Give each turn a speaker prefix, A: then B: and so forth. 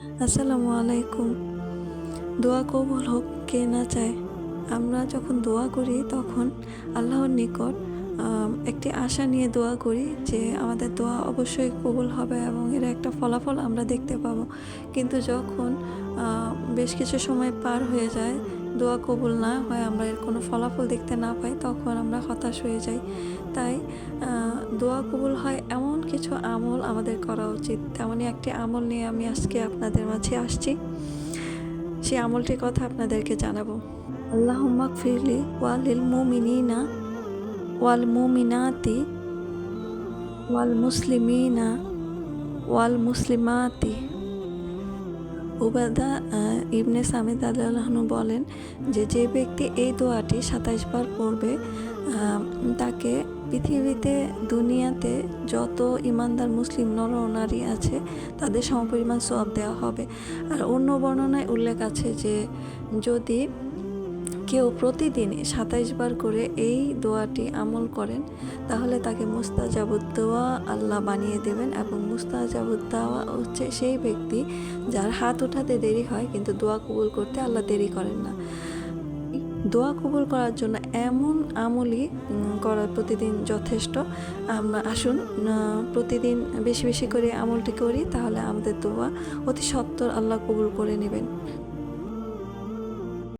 A: আসসালামু আলাইকুম। দোয়া কবুল হোক, কে না চায়। আমরা যখন দোয়া করি, তখন আল্লাহর নিকট একটি আশা নিয়ে দোয়া করি যে আমাদের দোয়া অবশ্যই কবুল হবে এবং এর একটা ফলাফল আমরা দেখতে পাবো। কিন্তু যখন বেশ কিছু সময় পার হয়ে যায় দোয়া কবুল না হয়, আমরা এর কোনো ফলাফল দেখতে না পাই, তখন আমরা হতাশ হয়ে যাই। তাই দোয়া কবুল হয় এমন কিছু আমল আমাদের করা উচিত। তেমনই একটি আমল নিয়ে আমি আজকে আপনাদের মাঝে আসছি। সেই আমলটির কথা আপনাদেরকে জানাব। আল্লাহ ফিরলি ওয়ালিল মুমিনিনা ওয়াল মুমিনাতি ওয়াল মুসলিমিনা ওয়াল মুসলিমাতি। উবাদা ইবনে সামিদ আল্লাহনু বলেন যে যে ব্যক্তি এই দোয়াটি সাতাইশ বার পড়বে তাকে পৃথিবীতে, দুনিয়াতে যত ইমানদার মুসলিম নর নারী আছে, তাদের সমপরিমাণ সব দেওয়া হবে। আর অন্য বর্ণনায় উল্লেখ আছে যে, যদি কেউ প্রতিদিন সাতাইশ বার করে এই দোয়াটি আমল করেন, তাহলে তাকে মুস্তাজাবুদ দোয়া আল্লাহ বানিয়ে দেবেন এবং মুস্তাজাবুদ দোয়া হচ্ছে সেই ব্যক্তি যার হাত উঠাতে দেরি হয় কিন্তু দোয়া কবুল করতে আল্লাহ দেরি করেন না। দোয়া কবুল করার জন্য এমন আমলই করা প্রতিদিন যথেষ্ট। আমরা আসুন প্রতিদিন বেশি বেশি করে আমলটি করি, তাহলে আমাদের দোয়া অতি সত্বর আল্লাহ কবুল করে নেবেন।